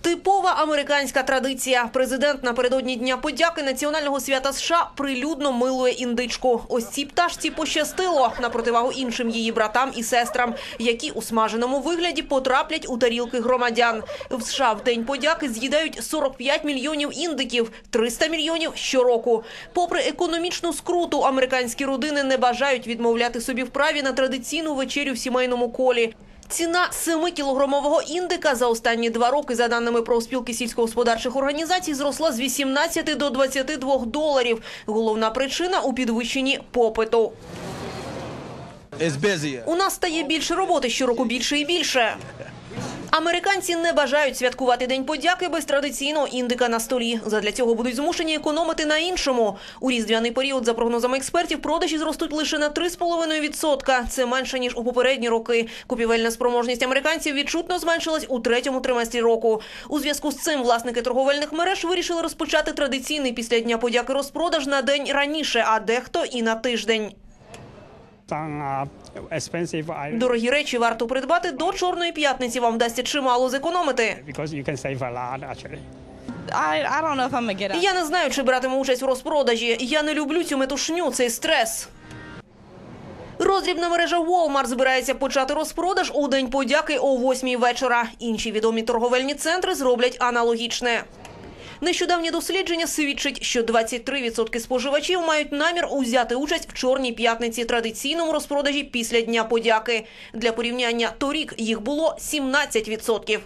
Типова американська традиція. Президент напередодні Дня подяки національного свята США прилюдно милує індичку. Ось цій пташці пощастило на противагу іншим її братам і сестрам, які у смаженому вигляді потраплять у тарілки громадян. В США в день подяки з'їдають 45 мільйонів індиків, 300 мільйонів щороку. Попри економічну скруту, американські родини не бажають відмовляти собі в праві на традиційну вечерю в сімейному колі. Ціна 7-кілограмового індика за останні два роки, за даними профспілки сільськогосподарчих організацій, зросла з 18 до 22 доларів. Головна причина у підвищенні попиту. У нас стає більше роботи, щороку більше і більше. Американці не бажають святкувати День подяки без традиційного індика на столі. Задля цього будуть змушені економити на іншому. У різдвяний період, за прогнозами експертів, продажі зростуть лише на 3,5%. Це менше, ніж у попередні роки. Купівельна спроможність американців відчутно зменшилась у третьому триместрі року. У зв'язку з цим власники торговельних мереж вирішили розпочати традиційний після Дня подяки розпродаж на день раніше, а дехто і на тиждень. Дорогі речі варто придбати до Чорної п'ятниці. Вам вдасться чимало зекономити. Я не знаю, чи братиму участь в розпродажі. Я не люблю цю метушню, цей стрес. Роздрібна мережа Walmart збирається почати розпродаж у день подяки о 8 вечора. Інші відомі торговельні центри зроблять аналогічне. Нещодавнє дослідження свідчить, що 23% споживачів мають намір узяти участь в чорній п'ятниці традиційному розпродажі після Дня подяки. Для порівняння торік їх було 17%.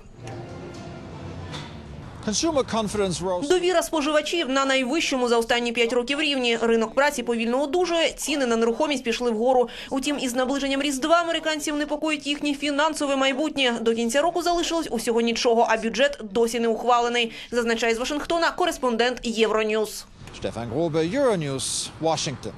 Довіра споживачів на найвищому за останні 5 років рівні. Ринок праці повільно одужує, ціни на нерухомість пішли вгору. Утім, із наближенням Різдва американців непокоїть їхнє фінансове майбутнє. До кінця року залишилось усього нічого, а бюджет досі не ухвалений, зазначає з Вашингтона кореспондент Євроньюз. Stefan Grobe, Euronews, Washington.